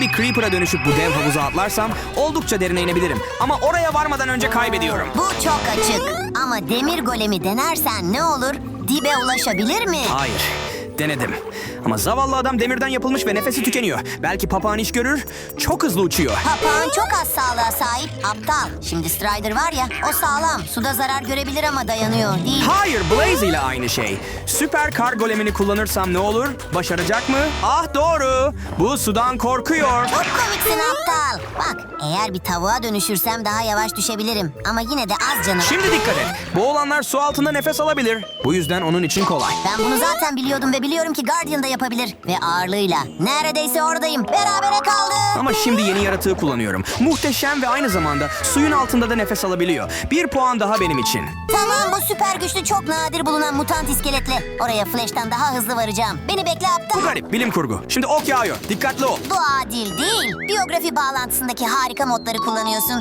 Bir Creeper'a dönüşüp bu dev havuza atlarsam oldukça derine inebilirim. Ama oraya varmadan önce kaybediyorum. Bu çok açık. Ama demir golemi denersen ne olur? Dibe ulaşabilir mi? Hayır. Denedim. Ama zavallı adam demirden yapılmış ve nefesi tükeniyor. Belki papağan iş görür, çok hızlı uçuyor. Papağan çok az sağlığa sahip. Aptal. Şimdi Strider var ya o sağlam. Suda zarar görebilir ama dayanıyor değil. Hayır, Blaze ile aynı şey. Süper kar golemini kullanırsam ne olur? Başaracak mı? Ah doğru. Bu sudan korkuyor. Çok komiksin aptal. Bak eğer bir tavuğa dönüşürsem daha yavaş düşebilirim. Ama yine de az canım. Şimdi dikkat et. Bu olanlar su altında nefes alabilir. Bu yüzden onun için kolay. Ben bunu zaten biliyordum ve biliyorum ki Guardian da yapabilir. Ve ağırlığıyla. Neredeyse oradayım. Berabere kaldık. Ama şimdi yeni yaratığı kullanıyorum. Muhteşem ve aynı zamanda suyun altında da nefes alabiliyor. Bir puan daha benim için. Tamam bu süper güçlü çok nadir bulunan mutant iskeletle. Oraya Flash'tan daha hızlı varacağım. Beni bekle Bu aptal. garip, bilim kurgu. Şimdi ok yağıyor. Dikkatli ol. Bu adil değil. Biyografi bağlantısındaki harika modları kullanıyorsun.